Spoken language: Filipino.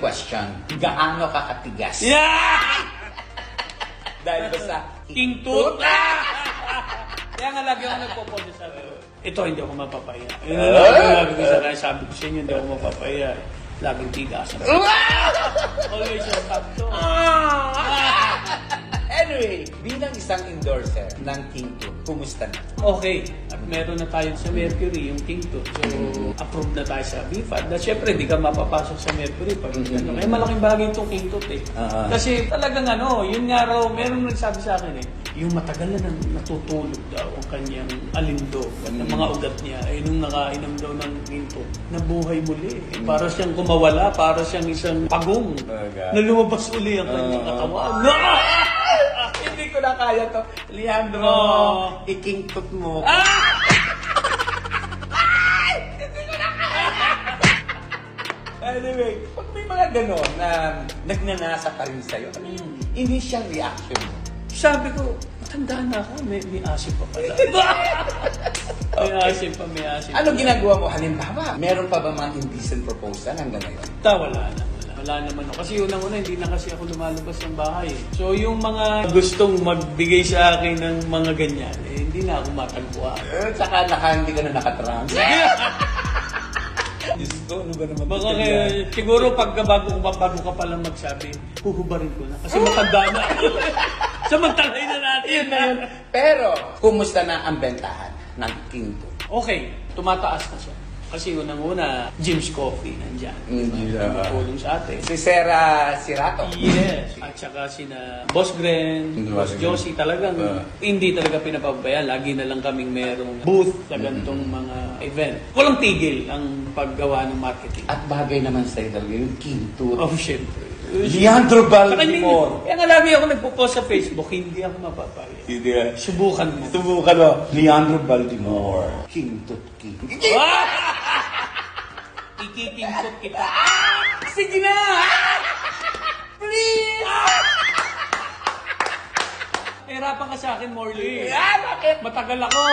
question. Gaano ka katigas? Yeah! Dahil ba sa King Tut! Ah! Kaya nga lagi ako nagpo-pose ko, ito hindi ako mapapaya. Yun ang lagi lagi ko sa sabi ko sa inyo, hindi ako mapapaya. Laging tigasan. Always yung top to. Anyway, bilang isang endorser ng King Tut, kumusta na? Okay, at meron na tayo sa Mercury, yung King Tut. So, approved na tayo sa BFAD. Na syempre, di ka mapapasok sa Mercury pag ano. Kaya malaking bagay itong King Tut eh. Ah. Kasi talagang ano, yun nga raw, meron nagsabi sa akin eh, yung matagal na nang natutulog daw ang kanyang alindo at ng mga ugat niya, ay nung nakainom daw ng King Tut, nabuhay muli. Eh, para siyang kumawala, para siyang isang pagong Talaga? na lumabas uli ang kanyang Ah. katawan. No! Ko na kaya to. Leandro, No. iking tut mo. Ah! Anyway, pag may mga ganon na nagnanasa pa rin sa'yo, ano yung initial reaction mo? Sabi ko, matanda na ako, may, may asim pa pala. may asim pa, may asim Ano ginagawa mo? Halimbawa, meron pa ba mga indecent proposal hanggang ngayon? Ta, wala na. Wala, naman ako. Kasi unang-una, hindi na kasi ako lumalabas ng bahay. eh. So, yung mga gustong magbigay sa akin ng mga ganyan, eh, hindi na ako matagpuan. Eh, tsaka naka, hindi ka na nakatrans. Diyos ko, ano ba naman Baka kaya, siguro pagka bago, bago ka palang magsabi, huhubarin ko na. Kasi matanda na. Samantalay na natin. Yun na yun. Pero, kumusta na ang bentahan ng King Tut? Okay, tumataas na siya. Kasi unang-una, Jim's Coffee nandyan. Mm, yeah. Tumutulong sa atin. Si Sarah Sirato. Yes. At saka sina Boss Gren, Mm, Boss. Josie, talagang Ah. hindi talaga pinapabayaan. Lagi na lang kaming merong booth sa ganitong mga event. Walang tigil ang paggawa ng marketing. At bagay naman sa'yo talaga yung King Tut. Oh, syempre. Leandro Baltimore. Kaya nga lagi ako nagpo-post sa Facebook, hindi ako mapapaya. Hindi. Subukan mo. Subukan mo. Leandro Baltimore. King Tut King. Ah! Ikikingsot kita. Sige na! Please! Hirapan ka sa akin, Morley. Ah, bakit? Matagal ako.